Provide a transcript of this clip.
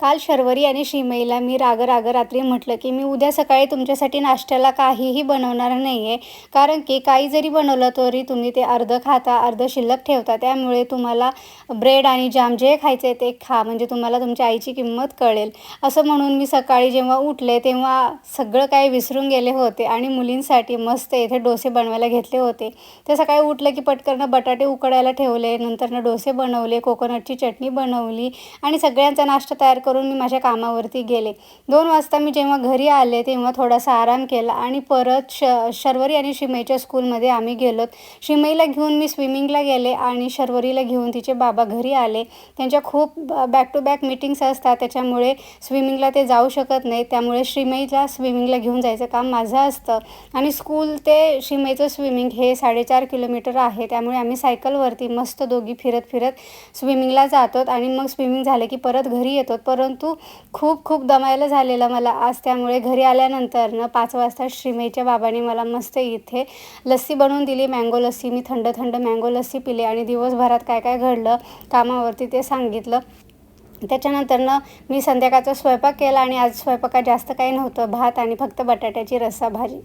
काल शर्वरी आणि श्रीमईला मी राग राग रात्री म्हटलं की मी उद्या सकाळी तुमच्यासाठी नाश्त्याला काहीही बनवणार नाही आहे कारण की काही जरी बनवलं तरी तुम्ही ते अर्धं खाता अर्धं शिल्लक ठेवता. त्यामुळे तुम्हाला ब्रेड आणि जाम जे खायचं आहे ते खा. म्हणजे तुम्हाला तुमच्या आईची किंमत कळेल. असं म्हणून मी सकाळी जेव्हा उठले तेव्हा सगळं काही विसरून गेले होते आणि मुलींसाठी मस्त इथे डोसे बनवायला घेतले होते. ते सकाळी उठलं की पटकन बटाटे उकडायला ठेवले नंतरनं डोसे बनवले कोकोनटची चटणी बनवली आणि सगळ्यांचा नाश्ता तयार करून मी माझ्या कामावरती गेले. दोन वाजता मी जेव्हा घरी आले तेव्हा थोडासा आराम केला आणि परत श शर्वरी आणि शिमईच्या स्कूलमध्ये आम्ही गेलोत शिमईला घेऊन मी स्विमिंगला गेले आणि शर्वरीला घेऊन तिचे बाबा घरी आले. त्यांच्या खूप बॅक टू बॅक मीटिंग्स असतात त्याच्यामुळे स्विमिंगला ते जाऊ शकत नाही त्यामुळे शिमईला स्विमिंगला घेऊन जायचं काम माझं असतं. आणि स्कूल ते शिमईचं स्विमिंग हे साडेचार किलोमीटर आहे. त्यामुळे आम्ही सायकलवरती मस्त दोघी फिरत फिरत स्विमिंगला जातो आणि मग स्विमिंग झालं की परत घरी येतो परत परंतु खूप खूप दमायला झालेलं मला. आज त्यामुळे घरी आल्यानंतर न पाच वाजता श्रीमेच्या बाबाने मला मस्त इथे लस्सी बनवून दिली. मँगो लस्सी. मी थंड थंड मँगो लस्सी पिले आणि दिवसभरात काय काय घडलं कामावरती ते सांगितलं. त्याच्यानंतरनं मी संध्याकाळचा स्वयंपाक केला आणि आज स्वयंपाकात जास्त काही नव्हतं. भात आणि फक्त बटाट्याची रस्सा भाजी.